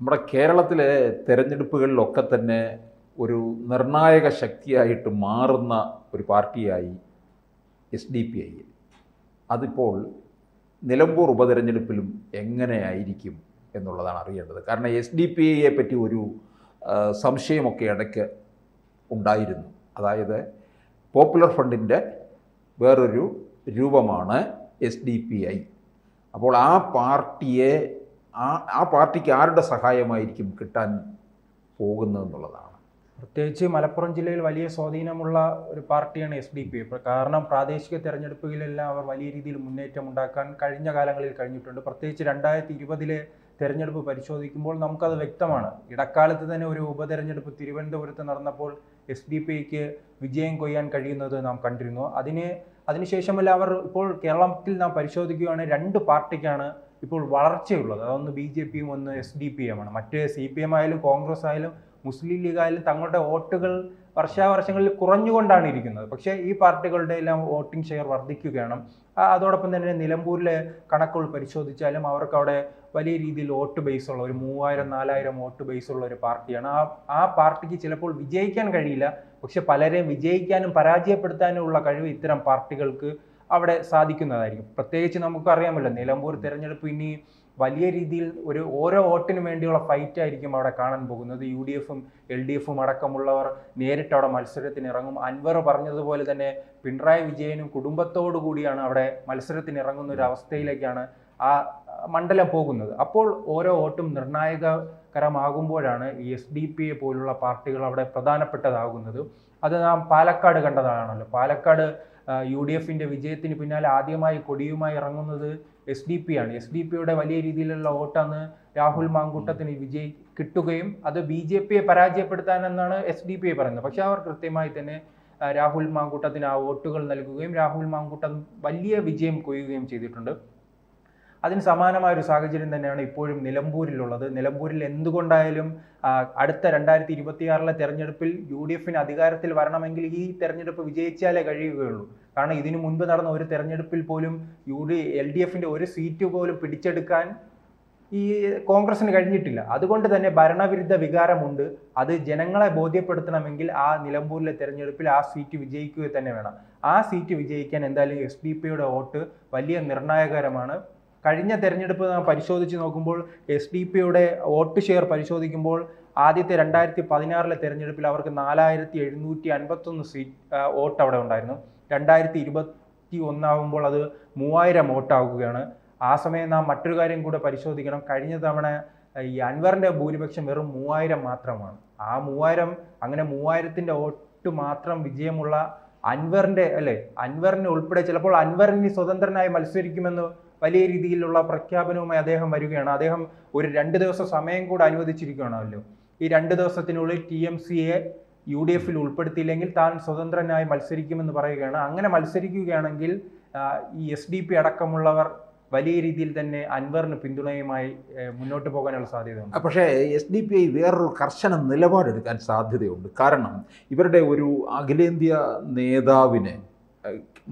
നമ്മുടെ കേരളത്തിലെ തെരഞ്ഞെടുപ്പുകളിലൊക്കെ തന്നെ ഒരു നിർണായക ശക്തിയായിട്ട് മാറുന്ന ഒരു പാർട്ടിയായി എസ് ഡി പി ഐ അതിപ്പോൾ നിലമ്പൂർ ഉപതെരഞ്ഞെടുപ്പിലും എങ്ങനെയായിരിക്കും എന്നുള്ളതാണ് അറിയേണ്ടത്. കാരണം എസ് ഡി പി ഐയെ പറ്റി ഒരു സംശയമൊക്കെ ഇടയ്ക്ക് ഉണ്ടായിരുന്നു. അതായത് പോപ്പുലർ ഫണ്ടിന്റെ വേറൊരു രൂപമാണ് എസ് ഡി പി ഐ അപ്പോൾ ആ പാർട്ടിയെ ആ ആ പാർട്ടിക്ക് ആരുടെ സഹായമായിരിക്കും കിട്ടാൻ പോകുന്നതെന്നുള്ളതാണ് പ്രത്യേകിച്ച് മലപ്പുറം ജില്ലയിൽ വലിയ സ്വാധീനമുള്ള ഒരു പാർട്ടിയാണ് എസ് ഡി പി കാരണം പ്രാദേശിക തെരഞ്ഞെടുപ്പുകളിലെല്ലാം അവർ വലിയ രീതിയിൽ മുന്നേറ്റം ഉണ്ടാക്കാൻ കഴിഞ്ഞ കാലങ്ങളിൽ കഴിഞ്ഞിട്ടുണ്ട്. പ്രത്യേകിച്ച് രണ്ടായിരത്തി ഇരുപതിലെ തെരഞ്ഞെടുപ്പ് പരിശോധിക്കുമ്പോൾ നമുക്കത് വ്യക്തമാണ്. ഇടക്കാലത്ത് തന്നെ ഒരു ഉപതെരഞ്ഞെടുപ്പ് തിരുവനന്തപുരത്ത് നടന്നപ്പോൾ എസ് ഡി പി ഐക്ക് വിജയം കൊയ്യാൻ കഴിയുന്നത് നാം കണ്ടിരുന്നു. അതിന് അതിനുശേഷമല്ല അവർ ഇപ്പോൾ കേരളത്തിൽ നാം പരിശോധിക്കുകയാണെങ്കിൽ രണ്ട് പാർട്ടിക്കാണ് ഇപ്പോൾ വളർച്ചയുള്ളത്. അതൊന്ന് ബി ജെ പിയും ഒന്ന് എസ് ഡി പി എമ്മാണ്. മറ്റ് സി പി എം ആയാലും കോൺഗ്രസ് ആയാലും മുസ്ലിം ലീഗ് ആയാലും തങ്ങളുടെ വോട്ടുകൾ വർഷാവർഷങ്ങളിൽ കുറഞ്ഞുകൊണ്ടാണ് ഇരിക്കുന്നത്. പക്ഷേ ഈ പാർട്ടികളുടെ എല്ലാം വോട്ടിംഗ് ഷെയർ വർദ്ധിക്കുകയാണ്. അതോടൊപ്പം തന്നെ നിലമ്പൂരിലെ കണക്കുകൾ പരിശോധിച്ചാലും അവർക്ക് അവിടെ വലിയ രീതിയിൽ വോട്ട് ബേസ് ഉള്ള ഒരു മൂവായിരം നാലായിരം വോട്ട് ബേസ് ഉള്ള ഒരു പാർട്ടിയാണ്. ആ ആ പാർട്ടിക്ക് ചിലപ്പോൾ വിജയിക്കാൻ കഴിയില്ല. പക്ഷെ പലരെയും വിജയിക്കാനും പരാജയപ്പെടുത്താനും ഉള്ള കഴിവ് ഇത്തരം പാർട്ടികൾക്ക് അവിടെ സാധിക്കുന്നതായിരിക്കും. പ്രത്യേകിച്ച് നമുക്കറിയാമല്ലോ നിലമ്പൂർ തിരഞ്ഞെടുപ്പ് ഇനി വലിയ രീതിയിൽ ഒരു ഓരോ വോട്ടിന് വേണ്ടിയുള്ള ഫൈറ്റ് ആയിരിക്കും അവിടെ കാണാൻ പോകുന്നത്. യു ഡി എഫും എൽ ഡി എഫും അടക്കമുള്ളവർ നേരിട്ട് അവിടെ മത്സരത്തിന് ഇറങ്ങും. അൻവർ പറഞ്ഞതുപോലെ തന്നെ പിണറായി വിജയനും കുടുംബത്തോടു കൂടിയാണ് അവിടെ മത്സരത്തിന് ഇറങ്ങുന്ന ഒരു അവസ്ഥയിലേക്കാണ് ആ മണ്ഡലം പോകുന്നത്. അപ്പോൾ ഓരോ വോട്ടും നിർണായകകരമാകുമ്പോഴാണ് ഈ എസ് ഡി പി എ പോലുള്ള പാർട്ടികൾ അവിടെ പ്രധാനപ്പെട്ടതാകുന്നത്. അത് നാം പാലക്കാട് കണ്ടതാണല്ലോ. പാലക്കാട് യു ഡി എഫിന്റെ വിജയത്തിന് പിന്നാലെ ആദ്യമായി കൊടിയുമായി ഇറങ്ങുന്നത് എസ് ഡി പി ആണ്. എസ് ഡി പിയുടെ വലിയ രീതിയിലുള്ള വോട്ടാണ് രാഹുൽ മാങ്കൂട്ടത്തിന് വിജയി കിട്ടുകയും അത് ബി ജെ പിയെ പരാജയപ്പെടുത്താനെന്നാണ് എസ് ഡി പി പറയുന്നത്. പക്ഷേ അവർ കൃത്യമായി തന്നെ രാഹുൽ മാങ്കൂട്ടത്തിന് ആ വോട്ടുകൾ നൽകുകയും രാഹുൽ മാങ്കൂട്ടം വലിയ വിജയം കൊയ്യുകയും ചെയ്തിട്ടുണ്ട്. അതിന് സമാനമായ ഒരു സാഹചര്യം തന്നെയാണ് ഇപ്പോഴും നിലമ്പൂരിലുള്ളത്. നിലമ്പൂരിൽ എന്തുകൊണ്ടായാലും അടുത്ത രണ്ടായിരത്തി ഇരുപത്തിയാറിലെ തെരഞ്ഞെടുപ്പിൽ യു ഡി എഫിന് അധികാരത്തിൽ വരണമെങ്കിൽ ഈ തെരഞ്ഞെടുപ്പ് വിജയിച്ചാലേ കഴിയുകയുള്ളൂ. കാരണം ഇതിനു മുൻപ് നടന്ന ഒരു തെരഞ്ഞെടുപ്പിൽ പോലും യു ഡി എൽ ഡി എഫിന്റെ ഒരു സീറ്റ് പോലും പിടിച്ചെടുക്കാൻ ഈ കോൺഗ്രസിന് കഴിഞ്ഞിട്ടില്ല. അതുകൊണ്ട് തന്നെ ഭരണവിരുദ്ധ വികാരമുണ്ട്. അത് ജനങ്ങളെ ബോധ്യപ്പെടുത്തണമെങ്കിൽ ആ നിലമ്പൂരിലെ തെരഞ്ഞെടുപ്പിൽ ആ സീറ്റ് വിജയിക്കുക തന്നെ വേണം. ആ സീറ്റ് വിജയിക്കാൻ എന്തായാലും എസ് ഡി പിയുടെ വോട്ട് വലിയ നിർണായകരമാണ്. കഴിഞ്ഞ തെരഞ്ഞെടുപ്പ് പരിശോധിച്ച് നോക്കുമ്പോൾ എസ് ഡി പിയുടെ വോട്ട് ഷെയർ പരിശോധിക്കുമ്പോൾ ആദ്യത്തെ രണ്ടായിരത്തി പതിനാറിലെ തെരഞ്ഞെടുപ്പിൽ അവർക്ക് നാലായിരത്തി എഴുന്നൂറ്റി അൻപത്തൊന്ന് സീറ്റ് വോട്ട് അവിടെ ഉണ്ടായിരുന്നു. രണ്ടായിരത്തി ഇരുപത്തി ഒന്നാകുമ്പോൾ അത് മൂവായിരം വോട്ടാകുകയാണ് ആ സമയം നാം മറ്റൊരു കാര്യം കൂടെ പരിശോധിക്കണം. കഴിഞ്ഞ തവണ ഈ അൻവറിന്റെ ഭൂരിപക്ഷം വെറും മൂവായിരം മാത്രമാണ്. ആ മൂവായിരം അങ്ങനെ മൂവായിരത്തിന്റെ വോട്ട് മാത്രം വിജയമുള്ള അൻവറിന്റെ അല്ലേ അൻവറിനെ ഉൾപ്പെടെ ചിലപ്പോൾ അൻവറിന് സ്വതന്ത്രനായി മത്സരിക്കുമെന്ന് വലിയ രീതിയിലുള്ള പ്രഖ്യാപനവുമായി അദ്ദേഹം വരികയാണ്. അദ്ദേഹം ഒരു രണ്ട് ദിവസം സമയം കൂടെ അനുവദിച്ചിരിക്കുകയാണല്ലോ. ഈ രണ്ട് ദിവസത്തിനുള്ളിൽ ടി എം സിയെ യു ഡി എഫിൽ ഉൾപ്പെടുത്തിയില്ലെങ്കിൽ താൻ സ്വതന്ത്രനായി മത്സരിക്കുമെന്ന് പറയുകയാണ്. അങ്ങനെ മത്സരിക്കുകയാണെങ്കിൽ ഈ എസ് ഡി പി അടക്കമുള്ളവർ വലിയ രീതിയിൽ തന്നെ അൻവറിന് പിന്തുണയുമായി മുന്നോട്ട് പോകാനുള്ള സാധ്യതയുണ്ട്. പക്ഷേ എസ് ഡി പി ഐ വേറൊരു കർശന നിലപാടെടുക്കാൻ സാധ്യതയുണ്ട്. കാരണം ഇവരുടെ ഒരു അഖിലേന്ത്യാ നേതാവിനെ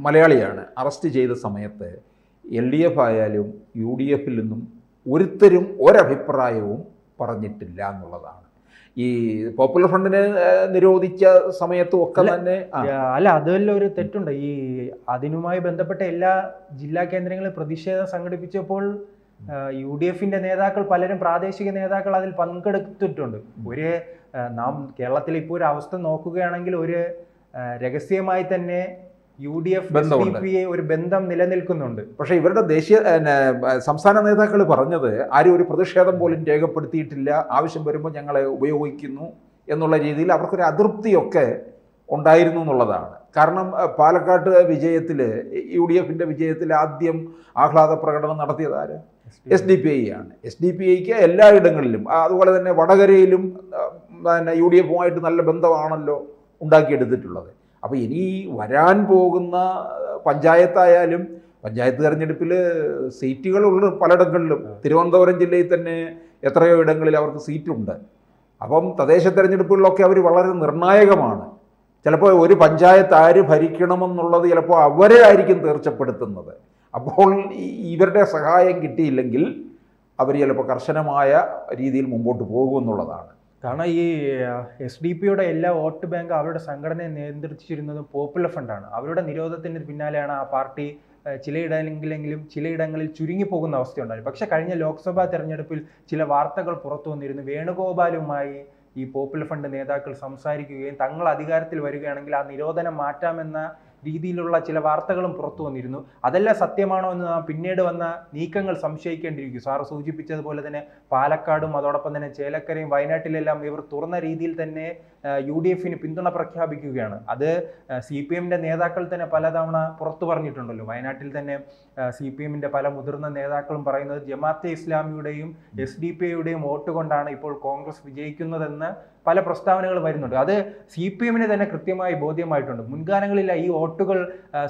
മലയാളിയാണ് അറസ്റ്റ് ചെയ്ത സമയത്ത് എൽ ഡി എഫ് ആയാലും യു ഡി എഫിൽ നിന്നും ഒരുത്തരും ഒരഭിപ്രായവും പറഞ്ഞിട്ടില്ല എന്നുള്ളതാണ്. ഈ പോപ്പുലർ ഫ്രണ്ടിനെ നിരോധിച്ച സമയത്തും ഒക്കെ തന്നെ അല്ല അതല്ല ഒരു തെറ്റുണ്ട്. ഈ അതിനുമായി ബന്ധപ്പെട്ട എല്ലാ ജില്ലാ കേന്ദ്രങ്ങളിൽ പ്രതിഷേധം സംഘടിപ്പിച്ചപ്പോൾ യു ഡി എഫിന്റെ നേതാക്കൾ പലരും പ്രാദേശിക നേതാക്കൾ അതിൽ പങ്കെടുത്തിട്ടുണ്ട്. ഒരു നാം കേരളത്തിൽ ഇപ്പോൾ ഒരു അവസ്ഥ നോക്കുകയാണെങ്കിൽ ഒരു രഹസ്യമായി തന്നെ യു ഡി എഫ് ഒരു ബന്ധം നിലനിൽക്കുന്നുണ്ട്. പക്ഷെ ഇവരുടെ ദേശീയ സംസ്ഥാന നേതാക്കൾ പറഞ്ഞത് ആരും ഒരു പ്രതിഷേധം പോലും രേഖപ്പെടുത്തിയിട്ടില്ല. ആവശ്യം വരുമ്പോൾ ഞങ്ങളെ ഉപയോഗിക്കുന്നു എന്നുള്ള രീതിയിൽ അവർക്കൊരു അതൃപ്തിയൊക്കെ ഉണ്ടായിരുന്നു എന്നുള്ളതാണ്. കാരണം പാലക്കാട് പാലക്കാട്ട് വിജയത്തിൽ യു ഡി എഫിന്റെ വിജയത്തിൽ ആദ്യം ആഹ്ലാദ പ്രകടനം നടത്തിയത് ആര്? S D P I. ആണ്. എസ് ഡി പി ഐക്ക് എല്ലായിടങ്ങളിലും അതുപോലെ തന്നെ വടകരയിലും പിന്നെ യു ഡി എഫുമായിട്ട് നല്ല ബന്ധമാണല്ലോ ഉണ്ടാക്കിയെടുത്തിട്ടുള്ളത്. അപ്പോൾ ഇനി വരാൻ പോകുന്ന പഞ്ചായത്തായാലും പഞ്ചായത്ത് തെരഞ്ഞെടുപ്പിൽ സീറ്റുകളുള്ള പലയിടങ്ങളിലും തിരുവനന്തപുരം ജില്ലയിൽ തന്നെ എത്രയോ ഇടങ്ങളിൽ അവർക്ക് സീറ്റുണ്ട്. അപ്പം തദ്ദേശ തെരഞ്ഞെടുപ്പുകളിലൊക്കെ അവർ വളരെ നിർണായകമാണ്. ചിലപ്പോൾ ഒരു പഞ്ചായത്ത് ആര് ഭരിക്കണമെന്നുള്ളത് ചിലപ്പോൾ അവരെ ആയിരിക്കും തീർച്ചപ്പെടുത്തുന്നത്. അപ്പോൾ ഇവരുടെ സഹായം കിട്ടിയില്ലെങ്കിൽ അവർ ചിലപ്പോൾ കർശനമായ രീതിയിൽ മുമ്പോട്ട് പോകുമെന്നുള്ളതാണ്. കാരണം ഈ എസ് ഡി പിയുടെ എല്ലാ വോട്ട് ബാങ്ക് അവരുടെ സംഘടനയെ നിയന്ത്രിച്ചിരുന്നതും പോപ്പുലർ ഫണ്ടാണ് അവരുടെ നിരോധത്തിന് പിന്നാലെയാണ് ആ പാർട്ടി ചിലയിടങ്ങളിലെങ്കിലും ചിലയിടങ്ങളിൽ ചുരുങ്ങിപ്പോകുന്ന അവസ്ഥയുണ്ടായി പക്ഷെ കഴിഞ്ഞ ലോക്സഭാ തെരഞ്ഞെടുപ്പിൽ ചില വാർത്തകൾ പുറത്തു വന്നിരുന്നു. വേണുഗോപാലുമായി ഈ പോപ്പുലർ ഫണ്ട് നേതാക്കൾ സംസാരിക്കുകയും തങ്ങൾ അധികാരത്തിൽ വരികയാണെങ്കിൽ ആ നിരോധനം മാറ്റാമെന്ന രീതിയിലുള്ള ചില വാർത്തകളും പുറത്തു വന്നിരുന്നു. അതെല്ലാം സത്യമാണോ എന്ന് നാം പിന്നീട് വന്ന നീക്കങ്ങൾ സംശയിക്കേണ്ടിയിരിക്കും. സാറ് സൂചിപ്പിച്ചതുപോലെ തന്നെ പാലക്കാടും അതോടൊപ്പം തന്നെ ചേലക്കരയും വയനാട്ടിലെല്ലാം ഇവർ തുറന്ന രീതിയിൽ തന്നെ യു ഡി എഫിന് പിന്തുണ പ്രഖ്യാപിക്കുകയാണ്. അത് സി പി എമ്മിന്റെ നേതാക്കൾ തന്നെ പലതവണ പുറത്തു പറഞ്ഞിട്ടുണ്ടല്ലോ. വയനാട്ടിൽ തന്നെ സി പി എമ്മിന്റെ പല മുതിർന്ന നേതാക്കളും പറയുന്നത് ജമാഅത്തെ ഇസ്ലാമിയുടെയും എസ് ഡി പി ഐയുടെയും വോട്ട് കൊണ്ടാണ് ഇപ്പോൾ കോൺഗ്രസ് വിജയിക്കുന്നതെന്ന് പല പ്രസ്താവനകൾ വരുന്നുണ്ട്. അത് സി പി എമ്മിന് തന്നെ കൃത്യമായി ബോധ്യമായിട്ടുണ്ട്. മുൻകാലങ്ങളിൽ ഈ വോട്ടുകൾ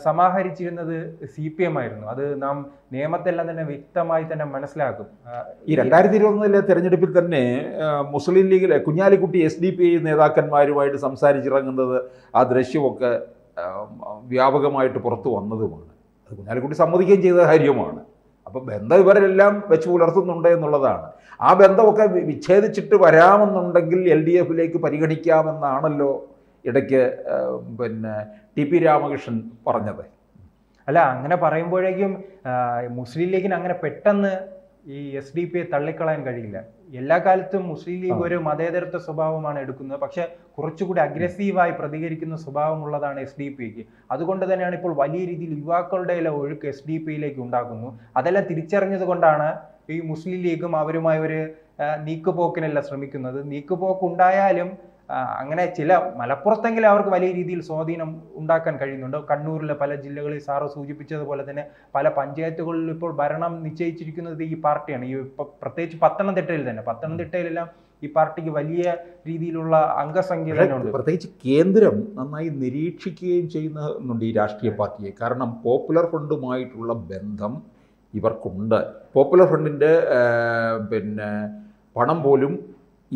സമാഹരിച്ചിരുന്നത് സി പി എം ആയിരുന്നു. അത് നാം നിയമത്തെല്ലാം തന്നെ വ്യക്തമായി തന്നെ മനസ്സിലാക്കും. ഈ രണ്ടായിരത്തി ഇരുപത്തൊന്നിലെ തെരഞ്ഞെടുപ്പിൽ തന്നെ മുസ്ലിം ലീഗിലെ Kunhalikutty S D P I നേതാക്കന്മാരുമായിട്ട് സംസാരിച്ചിറങ്ങുന്നത് ആ ദൃശ്യമൊക്കെ വ്യാപകമായിട്ട് പുറത്തു വന്നതുമാണ്. അത് കുഞ്ഞാലിക്കുട്ടി സമ്മതിക്കുകയും ചെയ്ത കാര്യമാണ് അപ്പം ബന്ധം ഇവരെല്ലാം വെച്ച് പുലർത്തുന്നുണ്ട് എന്നുള്ളതാണ്. ആ ബന്ധമൊക്കെ വിച്ഛേദിച്ചിട്ട് വരാമെന്നുണ്ടെങ്കിൽ എൽ ഡി എഫിലേക്ക് പരിഗണിക്കാമെന്നാണല്ലോ ഇടയ്ക്ക് പിന്നെ ടി പി രാമകൃഷ്ണൻ പറഞ്ഞത്. അല്ല അങ്ങനെ പറയുമ്പോഴേക്കും മുസ്ലിം ലീഗിന് അങ്ങനെ പെട്ടെന്ന് ഈ എസ് ഡി പിയെ തള്ളിക്കളയാൻ കഴിയില്ല. എല്ലാ കാലത്തും മുസ്ലിം ലീഗ് ഒരു മതേതരത്വ സ്വഭാവമാണ് എടുക്കുന്നത്. പക്ഷെ കുറച്ചുകൂടി അഗ്രസീവായി പ്രതികരിക്കുന്ന സ്വഭാവമുള്ളതാണ് എസ് ഡി പിക്ക് അതുകൊണ്ട് തന്നെയാണ് ഇപ്പോൾ വലിയ രീതിയിൽ യുവാക്കളുടെ എല്ലാം ഒഴുക്ക് എസ് ഡി പിയിലേക്ക് ഉണ്ടാക്കുന്നു അതെല്ലാം തിരിച്ചറിഞ്ഞത് കൊണ്ടാണ് ഈ മുസ്ലിം ലീഗും അവരുമായി ഒരു നീക്കുപോക്കിനെല്ലാം ശ്രമിക്കുന്നത്. നീക്കുപോക്ക് ഉണ്ടായാലും അങ്ങനെ ചില മലപ്പുറത്തെങ്കിലും അവർക്ക് വലിയ രീതിയിൽ സ്വാധീനം ഉണ്ടാക്കാൻ കഴിയുന്നുണ്ട്. കണ്ണൂരിലെ പല ജില്ലകളിൽ സാറ് സൂചിപ്പിച്ചതുപോലെ തന്നെ പല പഞ്ചായത്തുകളിലും ഇപ്പോൾ ഭരണം നിശ്ചയിച്ചിരിക്കുന്നത് ഈ പാർട്ടിയാണ്. ഈ ഇപ്പൊ പ്രത്യേകിച്ച് പത്തനംതിട്ടയിൽ തന്നെ. പത്തനംതിട്ടയിലെല്ലാം ഈ പാർട്ടിക്ക് വലിയ രീതിയിലുള്ള അംഗസംഖ്യ പ്രത്യേകിച്ച് കേന്ദ്രം നന്നായി നിരീക്ഷിക്കുകയും ചെയ്യുന്നുണ്ട് ഈ രാഷ്ട്രീയ പാർട്ടിയെ. കാരണം പോപ്പുലർ ഫ്രണ്ടുമായിട്ടുള്ള ബന്ധം ഇവർക്കുണ്ട്. പോപ്പുലർ ഫ്രണ്ടിന്റെ പിന്നെ പണം പോലും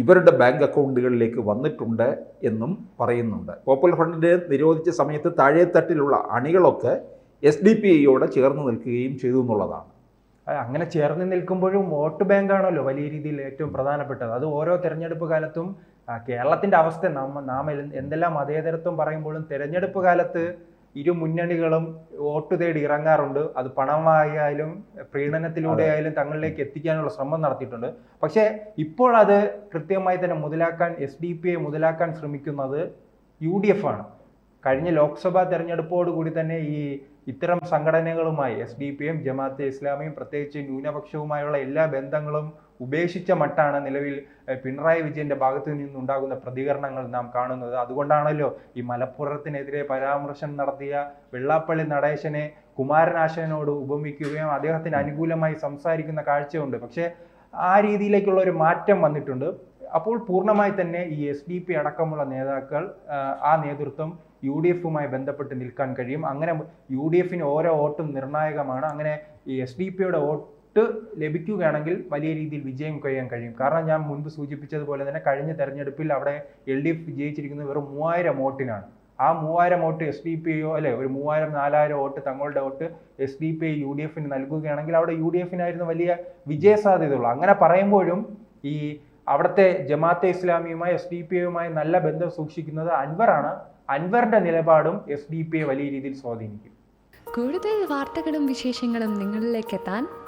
ഇവരുടെ ബാങ്ക് അക്കൗണ്ടുകളിലേക്ക് വന്നിട്ടുണ്ട് എന്നും പറയുന്നുണ്ട്. പോപ്പുലർ ഫ്രണ്ടിന്റെ നിരോധിച്ച സമയത്ത് താഴെത്തട്ടിലുള്ള അണികളൊക്കെ എസ് ഡി പി ഐയോടെ ചേർന്ന് നിൽക്കുകയും ചെയ്തു എന്നുള്ളതാണ്. അങ്ങനെ ചേർന്ന് നിൽക്കുമ്പോഴും വോട്ട് ബാങ്ക് ആണല്ലോ വലിയ രീതിയിൽ ഏറ്റവും പ്രധാനപ്പെട്ടത്. അത് ഓരോ തെരഞ്ഞെടുപ്പ് കാലത്തും കേരളത്തിന്റെ അവസ്ഥ നാം നാം എന്തെല്ലാം മതേതരത്വം പറയുമ്പോഴും തെരഞ്ഞെടുപ്പ് കാലത്ത് ഇരു മുന്നണികളും വോട്ട് തേടി ഇറങ്ങാറുണ്ട്. അത് പണമായാലും പ്രീണനത്തിലൂടെ ആയാലും തങ്ങളിലേക്ക് എത്തിക്കാനുള്ള ശ്രമം നടത്തിയിട്ടുണ്ട്. പക്ഷേ ഇപ്പോഴത് കൃത്യമായി തന്നെ മുതലാക്കാൻ എസ് ഡി പി ഐ മുതലാക്കാൻ ശ്രമിക്കുന്നത് യു ഡി എഫ് ആണ് കഴിഞ്ഞ ലോക്സഭാ തെരഞ്ഞെടുപ്പോടുകൂടി തന്നെ ഈ ഇത്തരം സംഘടനകളുമായി S D P M Jamaat ഇസ്ലാമിയും പ്രത്യേകിച്ച് ന്യൂനപക്ഷവുമായുള്ള എല്ലാ ബന്ധങ്ങളും ഉപേക്ഷിച്ച മട്ടാണ് നിലവിൽ പിണറായി വിജയന്റെ ഭാഗത്തു നിന്നുണ്ടാകുന്ന പ്രതികരണങ്ങൾ നാം കാണുന്നത്. അതുകൊണ്ടാണല്ലോ ഈ മലപ്പുറത്തിനെതിരെ പരാമർശം നടത്തിയ വെള്ളാപ്പള്ളി നടേശനെ കുമാരനാശനോട് ഉപമിക്കുകയും അദ്ദേഹത്തിന് അനുകൂലമായി സംസാരിക്കുന്ന കാഴ്ചയുണ്ട്. പക്ഷേ ആ രീതിയിലേക്കുള്ള ഒരു മാറ്റം വന്നിട്ടുണ്ട്. അപ്പോൾ പൂർണമായി തന്നെ ഈ എസ് ഡി പി അടക്കമുള്ള നേതാക്കൾ ആ, നേതൃത്വം യു ഡി എഫുമായി ബന്ധപ്പെട്ട് നിൽക്കാൻ കഴിയും. അങ്ങനെ യു ഡി എഫിന് ഓരോ വോട്ടും നിർണായകമാണ്. അങ്ങനെ ഈ എസ് ഡി പിയുടെ വോട്ട് ലഭിക്കുകയാണെങ്കിൽ വലിയ രീതിയിൽ വിജയം കൊയ്യാൻ കഴിയും. കാരണം ഞാൻ മുൻപ് സൂചിപ്പിച്ചതുപോലെ തന്നെ കഴിഞ്ഞ തെരഞ്ഞെടുപ്പിൽ അവിടെ എൽ ഡി എഫ് വിജയിച്ചിരിക്കുന്നത് വെറും മൂവായിരം വോട്ടിനാണ്. ആ മൂവായിരം വോട്ട് എസ് ഡി പി അല്ലെ ഒരു മൂവായിരം നാലായിരം വോട്ട് തങ്ങളുടെ vote S D P I U D എഫിന് നൽകുകയാണെങ്കിൽ അവിടെ യു ഡി എഫിനായിരുന്നു വലിയ വിജയ സാധ്യതയുള്ളൂ അങ്ങനെ പറയുമ്പോഴും ഈ അവിടുത്തെ ജമാഅത്തെ ഇസ്ലാമിയുമായി എസ് ഡി പി ഐയുമായി നല്ല ബന്ധം സൂക്ഷിക്കുന്നത് അൻവറാണ്. അൻവറിന്റെ നിലപാടും എസ് ഡി പി ഐ വലിയ രീതിയിൽ സ്വാധീനിക്കും. കൂടുതൽ വാർത്തകളും വിശേഷങ്ങളും നിങ്ങളിലേക്ക് എത്താൻ